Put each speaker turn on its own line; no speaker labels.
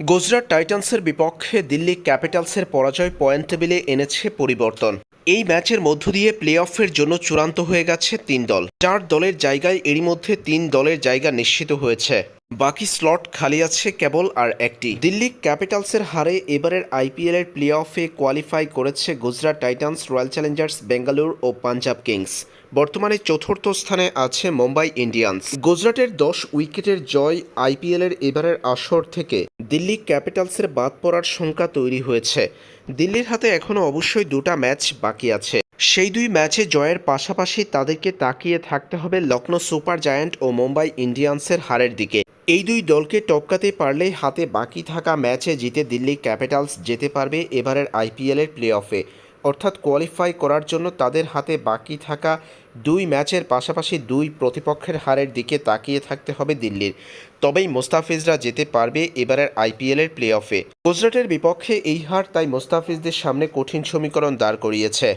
গুজরাট টাইটান্সের বিপক্ষে দিল্লি ক্যাপিটালসের পরাজয় পয়েন্ট টেবিলে এনেছে পরিবর্তন। এই ম্যাচের মধ্য দিয়ে প্লে অফের জন্য চূড়ান্ত হয়ে গেছে তিন দল। চার দলের জায়গায় এরই মধ্যে তিন দলের জায়গা নিশ্চিত হয়েছে। বাকি স্লট খালি আছে কেবল আর একটি। দিল্লি ক্যাপিটালসের হারে এবারের আইপিএল এর প্লে অফে কোয়ালিফাই করেছে Gujarat Titans, Royal Challengers, Bengaluru ও পাঞ্জাব কিংস। বর্তমানে চতুর্থ স্থানে আছে মুম্বাই ইন্ডিয়ান্স। গুজরাটের দশ উইকেটের জয় আইপিএলের এবারের আসর থেকে দিল্লি ক্যাপিটালসের বাদ পড়ার শঙ্কা তৈরি হয়েছে। দিল্লির হাতে এখনও অবশ্যই দুটা ম্যাচ বাকি আছে। সেই দুই ম্যাচে জয়ের পাশাপাশি তাদেরকে তাকিয়ে থাকতে হবে লখনৌ সুপার জায়ান্ট ও মুম্বাই ইন্ডিয়ান্সের হারের দিকে। এই দুই দলকে টপকাতে পারলেই হাতে বাকি থাকা ম্যাচে জিতে দিল্লি ক্যাপিটালস যেতে পারবে এবারের আইপিএলের প্লে অফে অর্থাৎ কোয়ালিফাই করার জন্য তাদের হাতে বাকি থাকা দুই ম্যাচের পাশাপাশি দুই প্রতিপক্ষের হারের দিকে তাকিয়ে থাকতে হবে দিল্লির। তবেই মোস্তাফিজরা যেতে পারবে এবারের আইপিএলের প্লে অফে গুজরাটের বিপক্ষে এই হার তাই মোস্তাফিজদের সামনে কঠিন সমীকরণ দাঁড় করিয়েছে।